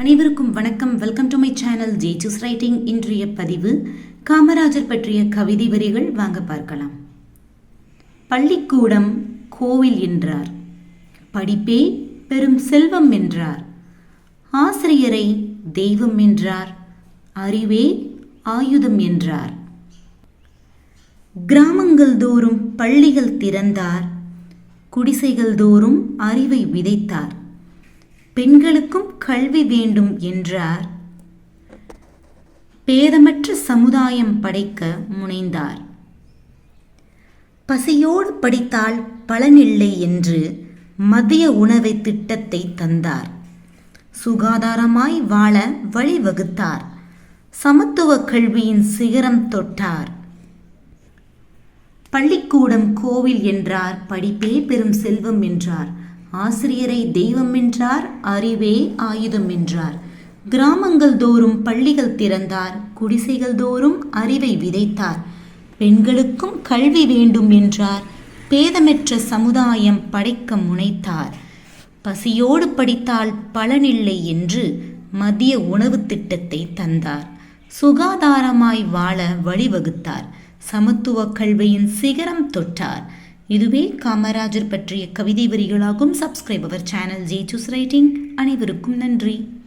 அனைவருக்கும் வணக்கம். Welcome to my channel J writing இன்றைய பதிவு காமராஜர் பற்றிய கவிதை வரிகள். வாங்க பார்க்கலாம். பள்ளிக்கூடம் கோவில் என்றார். படிப்பே பெரும் செல்வம் என்றார். ஆசிரியரை தெய்வம் என்றார். அறிவே ஆயுதம் என்றார். கிராமங்கள் தோறும் பள்ளிகள் திறந்தார். குடிசைகள் தோறும் அறிவை விதைத்தார். பெண்களுக்கும் கல்வி வேண்டும் என்றார். பேதமற்ற சமுதாயம் படைக்க முனைந்தார். பசியோடு படித்தால் பலனில்லை என்று மதிய உணவை திட்டத்தை தந்தார். சுகாதாரமாய் வாழ வழிவகுத்தார் சமத்துவ கல்வியின் சிகரம் தொட்டார். பள்ளிக்கூடம் கோவில் என்றார். படிப்பே பெரும் செல்வம் என்றார். ஆசிரியரை தெய்வம் என்றார் அறிவே ஆயுதம் என்றார். கிராமங்கள் தோறும் பள்ளிகள் திறந்தார் குடிசைகள் தோறும் அறிவை விதைத்தார். பெண்களுக்கும் கல்வி வேண்டும் என்றார் பேதமற்ற சமுதாயம் படைக்க முனைத்தார். பசியோடு படித்தால் பலனில்லை என்று மதிய உணவு திட்டத்தை தந்தார். சுகாதாரமாய் வாழ வழிவகுத்தார். சமத்துவ கல்வியின் சிகரம் தொட்டார். இதுவே காமராஜர் பற்றிய கவிதை வரிகளாகும். சப்ஸ்கிரைப் அவர் சேனல் ஜே சூஸ் ரைட்டிங் அனைவருக்கும் நன்றி.